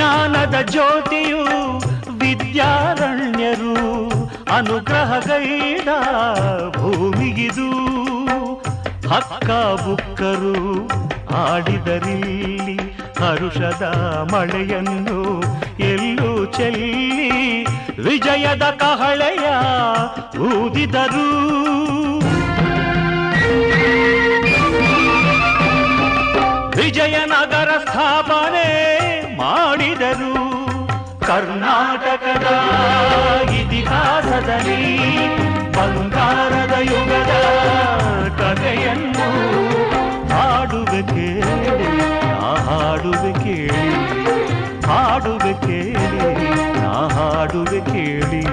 ಜ್ಯೋತಿಯು ವಿದ್ಯಾರಣ್ಯರು, ಅನುಗ್ರಹಗೈದ ಭೂಮಿಗಿದು. ಹಕ್ಕ ಬುಕ್ಕರು ಆಡಿದರಿಲ್ಲಿ ಹರುಷದ ಮಳೆಯನ್ನು ಎಲ್ಲೂ ಚೆಲ್ಲಿ ವಿಜಯದ ಕಹಳೆಯ ಊದಿದರು. ವಿಜಯನಗರ ಸ್ಥಾಪನೆ ಮಾಡಿದರು ಕರ್ನಾಟಕದ ಇತಿಹಾಸದಲ್ಲಿ ಬಂಗಾರದ ಯುಗದ ಕಥೆಯನ್ನು ಹಾಡುವೆ ಕೇಳಿ ನಾ ಹಾಡುವೆ ಕೇಳಿ ಹಾಡುವೆ ಕೇಳಿ ನಾ ಹಾಡುವೆ ಕೇಳಿ